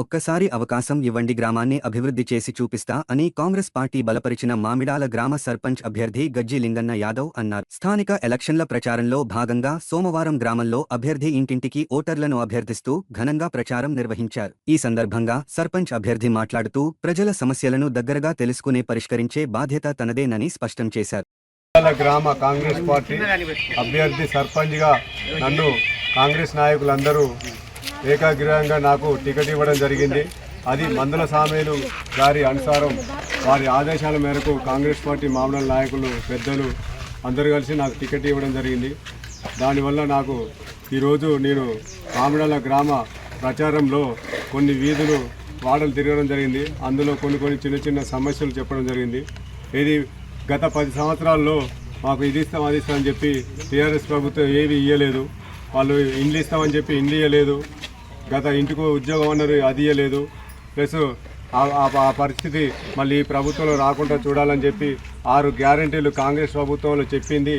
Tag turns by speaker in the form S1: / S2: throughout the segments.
S1: ఒక్కసారి అవకాశం ఇవ్వండి గ్రామాన్ని అభివృద్ధి చేసి చూపిస్తా అని కాంగ్రెస్ పార్టీ బలపరిచిన మామిడాల గ్రామ సర్పంచ్ అభ్యర్థి గజ్జి లింగన్న యాదవ్ అన్నారు. స్థానిక ఎలక్షన్ల ప్రచారంలో భాగంగా సోమవారం గ్రామంలో అభ్యర్థి ఇంటింటికి ఓటర్లను అభ్యర్థిస్తూ ఘనంగా ప్రచారం నిర్వహించారు. ఈ సందర్భంగా సర్పంచ్ అభ్యర్థి మాట్లాడుతూ ప్రజల సమస్యలను దగ్గరగా తెలుసుకునే పరిష్కరించే బాధ్యత తనదేనని స్పష్టం చేశారు.
S2: గ్రామ కాంగ్రెస్ పార్టీ అభ్యర్థి సర్పంచ్గా నన్ను కాంగ్రెస్ నాయకులందరూ ఏకాగ్రహంగా నాకు టికెట్ ఇవ్వడం జరిగింది. అది మందుల సామేలు గారి అనుసారం వారి ఆదేశాల మేరకు కాంగ్రెస్ పార్టీ మామూలు నాయకులు పెద్దలు అందరూ కలిసి నాకు టికెట్ ఇవ్వడం జరిగింది. దానివల్ల నాకు ఈరోజు నేను మామిడాల గ్రామ ప్రచారంలో కొన్ని వీధులు వాడలు తిరగడం జరిగింది. అందులో కొన్ని కొన్ని చిన్న చిన్న సమస్యలు చెప్పడం జరిగింది. ఇది గత పది సంవత్సరాల్లో మాకు ఇది ఇస్తాం అది ఇస్తామని చెప్పి టీఆర్ఎస్ ప్రభుత్వం ఏవి ఇవ్వలేదు వాళ్ళు ఇండ్లు ఇస్తామని చెప్పి ఇండ్లు ఇవ్వలేదు గత ఇంటికి ఉద్యోగం అన్నారు అది ఇవ్వలేదు ప్లస్ ఆ పరిస్థితి మళ్ళీ ఈ ప్రభుత్వంలో రాకుండా చూడాలని చెప్పి ఆరు గ్యారంటీలు కాంగ్రెస్ ప్రభుత్వంలో చెప్పింది.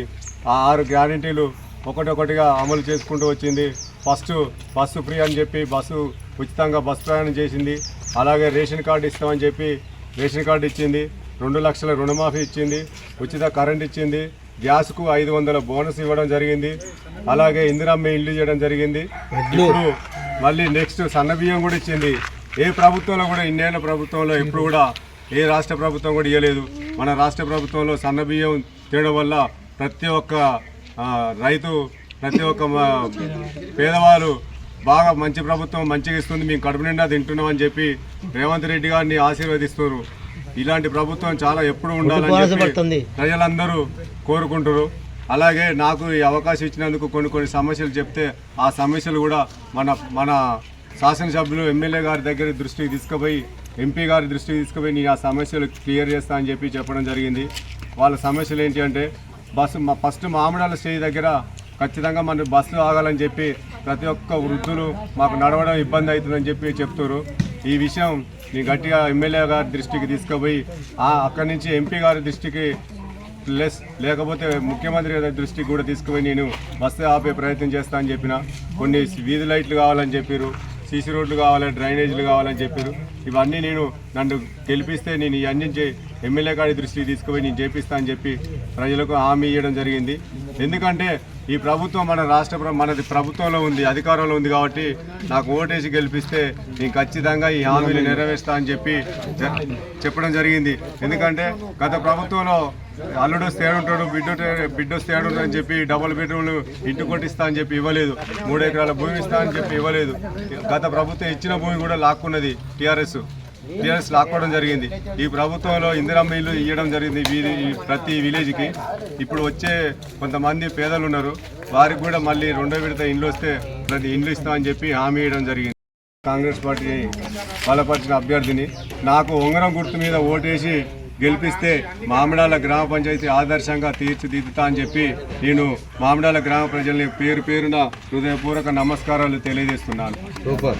S2: ఆ ఆరు గ్యారంటీలు ఒకటొకటిగా అమలు చేసుకుంటూ వచ్చింది. ఫస్ట్ బస్సు ఫ్రీ అని చెప్పి బస్సు ఉచితంగా బస్సు ప్రయాణం చేసింది. అలాగే రేషన్ కార్డు ఇస్తామని చెప్పి రేషన్ కార్డు ఇచ్చింది. రెండు లక్షల రుణమాఫీ ఇచ్చింది. ఉచిత కరెంట్ ఇచ్చింది. గ్యాస్కు ఐదు వందల బోనస్ ఇవ్వడం జరిగింది. అలాగే ఇందిరమ్మ ఇల్లు చేయడం జరిగింది. ఇప్పుడు మళ్ళీ నెక్స్ట్ సన్న బియ్యం కూడా ఇచ్చింది. ఏ ప్రభుత్వంలో కూడా ఇన్నేళ్ళ ప్రభుత్వంలో ఎప్పుడు కూడా ఏ రాష్ట్ర ప్రభుత్వం కూడా ఇవ్వలేదు మన రాష్ట్ర ప్రభుత్వంలో సన్న బియ్యం తినడం వల్ల ప్రతి ఒక్క రైతు ప్రతి ఒక్క మా పేదవాళ్ళు బాగా మంచి ప్రభుత్వం మంచిగా ఇస్తుంది. మేము కడుపు నిండా తింటున్నాం అని చెప్పి రేవంత్ రెడ్డి గారిని ఆశీర్వదిస్తున్నారు. ఇలాంటి ప్రభుత్వం చాలా ఎప్పుడు ఉండాలని ప్రజలందరూ కోరుకుంటారు అలాగే నాకు ఈ అవకాశం ఇచ్చినందుకు కొన్ని కొన్ని సమస్యలు చెప్తే ఆ సమస్యలు కూడా మన మన శాసనసభ్యులు ఎమ్మెల్యే గారి దగ్గర దృష్టికి తీసుకుపోయి ఎంపీ గారి దృష్టికి తీసుకుపోయి నేను ఆ సమస్యలు క్లియర్ చేస్తా అని చెప్పి చెప్పడం జరిగింది. వాళ్ళ సమస్యలు ఏంటి అంటే బస్సు మా ఫస్ట్ మామిడాల స్టేజ్ దగ్గర ఖచ్చితంగా మన బస్సు ఆగాలని చెప్పి ప్రతి ఒక్క వృద్ధులు మాకు నడవడం ఇబ్బంది అవుతుందని చెప్పి చెప్తారు ఈ విషయం నేను గట్టిగా ఎమ్మెల్యే గారి దృష్టికి తీసుకుపోయి అక్కడి నుంచి ఎంపీ గారి దృష్టికి ప్లస్ లేకపోతే ముఖ్యమంత్రి గారి దృష్టికి కూడా తీసుకుపోయి నేను బస్సు ఆపే ప్రయత్నం చేస్తా అని చెప్పిన. కొన్ని వీధి లైట్లు కావాలని చెప్పారు సీసీ రోడ్లు కావాలని డ్రైనేజీలు కావాలని చెప్పారు ఇవన్నీ నేను నన్ను గెలిపిస్తే నేను ఇవన్నీ ఎమ్మెల్యే కాడి దృష్టికి తీసుకుపోయి నేను చేపిస్తా అని చెప్పి ప్రజలకు హామీ ఇవ్వడం జరిగింది. ఎందుకంటే ఈ ప్రభుత్వం మన రాష్ట్ర మనది ప్రభుత్వంలో ఉంది అధికారంలో ఉంది కాబట్టి నాకు ఓటేసి గెలిపిస్తే నేను ఖచ్చితంగా ఈ హామీలు నెరవేరుస్తా అని చెప్పి జ- చెప్పడం జరిగింది. ఎందుకంటే గత ప్రభుత్వంలో అల్లుడు వస్తే ఉంటాడు బిడ్డ బిడ్డ వస్తే అని చెప్పి డబుల్ బెడ్రూమ్లు ఇంటి కొట్టిస్తా అని చెప్పి ఇవ్వలేదు. మూడు ఎకరాల భూమి ఇస్తా అని చెప్పి ఇవ్వలేదు. గత ప్రభుత్వం ఇచ్చిన భూమి కూడా లాక్కున్నది టీఆర్ఎస్. టీఆర్ఎస్ లాక్కోవడం జరిగింది. ఈ ప్రభుత్వంలో ఇందిరమ్మ ఇల్లు ఇవ్వడం జరిగింది వీధి ప్రతి విలేజ్కి. ఇప్పుడు వచ్చే కొంతమంది పేదలు ఉన్నారు. వారికి కూడా మళ్ళీ రెండో విడత ఇండ్లు వస్తే ప్రతి ఇండ్లు ఇస్తామని చెప్పి హామీ ఇవ్వడం జరిగింది. కాంగ్రెస్ పార్టీ బలపరిచిన అభ్యర్థిని. నాకు ఉంగరం గుర్తు మీద ఓటేసి గెలిపిస్తే మామిడాల గ్రామ పంచాయతీ ఆదర్శంగా తీర్చిదిద్దుతా అని చెప్పి నేను మామిడాల గ్రామ ప్రజల్ని పేరు పేరున హృదయపూర్వక నమస్కారాలు తెలియజేస్తున్నాను. సూపర్.